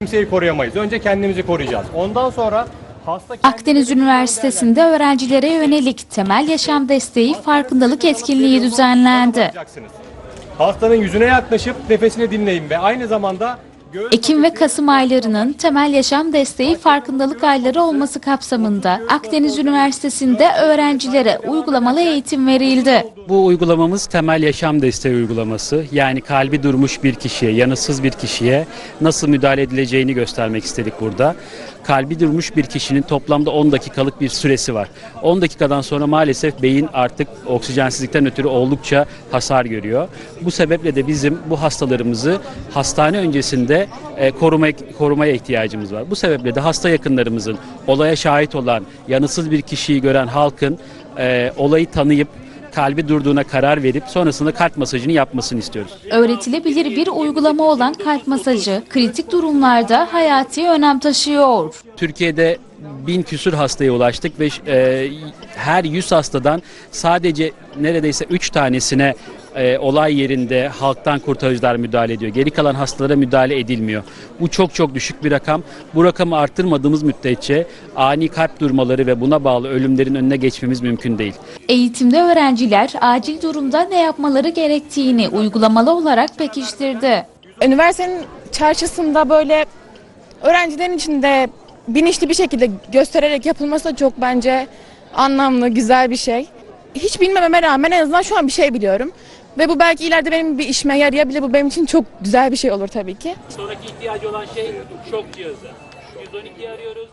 Kimseyi koruyamayız. Önce kendimizi koruyacağız. Ondan sonra hasta Akdeniz Üniversitesi'nde öğrencilere yönelik temel yaşam desteği farkındalık etkinliği düzenlendi. Hastanın yüzüne yaklaşıp nefesini dinleyin ve aynı zamanda Ekim ve Kasım aylarının temel yaşam desteği farkındalık ayları olması kapsamında Akdeniz Üniversitesi'nde öğrencilere uygulamalı eğitim verildi. Bu uygulamamız temel yaşam desteği uygulaması. Yani kalbi durmuş bir kişiye, yanıtsız bir kişiye nasıl müdahale edileceğini göstermek istedik burada. Kalbi durmuş bir kişinin toplamda 10 dakikalık bir süresi var. 10 dakikadan sonra maalesef beyin artık oksijensizlikten ötürü oldukça hasar görüyor. Bu sebeple de bizim bu hastalarımızı hastane öncesinde e, koruma, korumaya ihtiyacımız var. Bu sebeple de hasta yakınlarımızın olaya şahit olan, yanıtsız bir kişiyi gören halkın e, olayı tanıyıp kalbi durduğuna karar verip sonrasında kalp masajını yapmasını istiyoruz. Öğretilebilir bir uygulama olan kalp masajı kritik durumlarda hayati önem taşıyor. Türkiye'de bin küsür hastaya ulaştık ve e, her 100 hastadan sadece neredeyse 3 tanesine e, olay yerinde halktan kurtarıcılar müdahale ediyor. Geri kalan hastalara müdahale edilmiyor. Bu çok çok düşük bir rakam. Bu rakamı arttırmadığımız müddetçe ani kalp durmaları ve buna bağlı ölümlerin önüne geçmemiz mümkün değil. Eğitimde öğrenciler acil durumda ne yapmaları gerektiğini uygulamalı olarak pekiştirdi. üniversitenin çarşısında böyle öğrencilerin içinde bilinçli bir şekilde göstererek yapılması da çok bence anlamlı, güzel bir şey. Hiç bilmememe rağmen en azından şu an bir şey biliyorum. Ve bu belki ileride benim bir işime yarayabilir. Bu benim için çok güzel bir şey olur tabii ki. Sonraki ihtiyacı olan şey şok cihazı. 112'yi arıyoruz.